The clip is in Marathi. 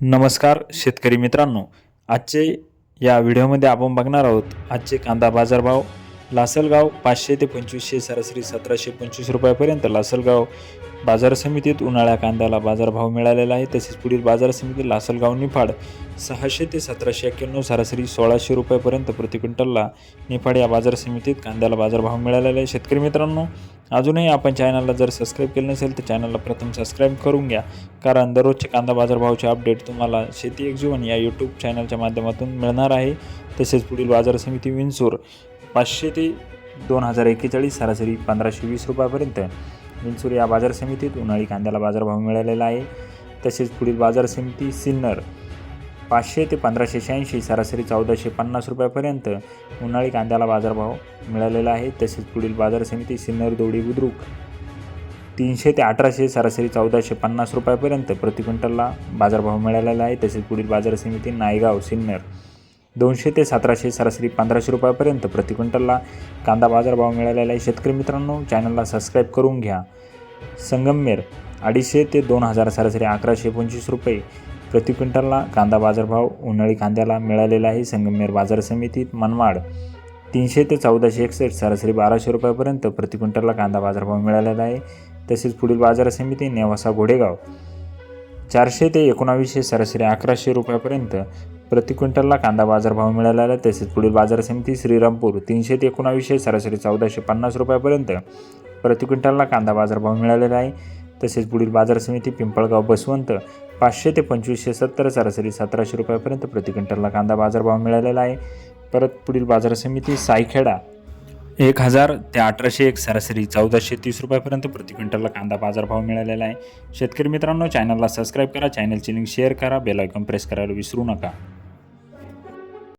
नमस्कार शेतकरी मित्रांनो. आजचे या व्हिडिओमध्ये आपण बघणार आहोत आजचे कांदा बाजारभाव लासलगाव पाचशे ते पंचवीसशे सरासरी सतराशे पंचवीस रुपयापर्यंत लासलगाव बाजार समितीत उन्हाळ्या कांद्याला बाजारभाव मिळालेला आहे. तसेच पुढील बाजार समितीत लासलगाव निफाड सहाशे ते सतराशे एक्क्याण्णव सरासरी सोळाशे रुपयापर्यंत प्रति क्विंटलला निफाड या बाजार समितीत कांद्याला बाजारभाव मिळालेला आहे. शेतकरी मित्रांनो अजूनही आपण चॅनलला जर सबस्क्राईब केलं नसेल तर चॅनलला प्रथम सबस्क्राईब करून घ्या. कारण दररोजचे कांदा बाजारभावचे अपडेट तुम्हाला शेती एक जीवन या यूट्यूब चॅनलच्या माध्यमातून मिळणार आहे. तसेच पुढील बाजार समिती विंचूर पाचशे ते दोन हजार एक्केचाळीस सरासरी पंधराशे वीस रुपयापर्यंत विंचूर या बाजार समितीत उन्हाळी कांद्याला बाजारभाव मिळालेला आहे. तसेच पुढील बाजार समिती सिन्नर पाचशे ते पंधराशे शहाऐंशी सरासरी चौदाशे पन्नास रुपयापर्यंत उन्हाळी कांद्याला बाजारभाव मिळालेला आहे. तसेच पुढील बाजार समिती सिन्नर दोडी बुद्रुक तीनशे ते अठराशे सरासरी चौदाशे पन्नास रुपयापर्यंत प्रति क्विंटलला बाजारभाव मिळालेला आहे. तसेच पुढील बाजार समिती नायगाव सिन्नर दोनशे ते सतराशे सरासरी पंधराशे रुपयापर्यंत प्रति क्विंटलला कांदा बाजारभाव मिळालेला आहे. शेतकरी मित्रांनो चॅनलला सबस्क्राईब करून घ्या. संगमनेर अडीचशे ते दोन हजार सरासरी अकराशे पंचवीस रुपये प्रति क्विंटलला कांदा बाजारभाव उन्हाळी कांद्याला मिळालेला आहे. संगमनेर बाजार समितीत मनमाड तीनशे ते चौदाशे एकसष्ट सरासरी बाराशे रुपयापर्यंत प्रति क्विंटलला कांदा बाजारभाव मिळालेला आहे. तसेच पुढील बाजार समिती नेवासा घोडेगाव चारशे ते एकोणावीसशे सरासरी अकराशे रुपयापर्यंत प्रति क्विंटलला कांदा बाजारभाव मिळालेला आहे तसेच पुढील बाजार समिती श्रीरामपूर तीनशे ते एकोणावीसशे सरासरी चौदाशे पन्नास रुपयापर्यंत प्रति क्विंटलला कांदा बाजारभाव मिळालेला आहे. तसेच पुढील बाजार समिती पिंपळगाव बसवंत पाचशे ते पंचवीसशे सत्तर सरासरी सतराशे रुपयापर्यंत प्रति क्विंटलला कांदा बाजारभाव मिळालेला आहे. परत पुढील बाजार समिती सायखेडा एक हजार ते अठराशे एक सरासरी चौदाशे तीस रुपयापर्यंत प्रति क्विंटलला कांदा बाजारभाव मिळालेला आहे. शेतकरी मित्रांनो चॅनलला सबस्क्राईब करा चॅनलची लिंक शेअर करा बेल आयकॉन प्रेस करायला विसरू नका.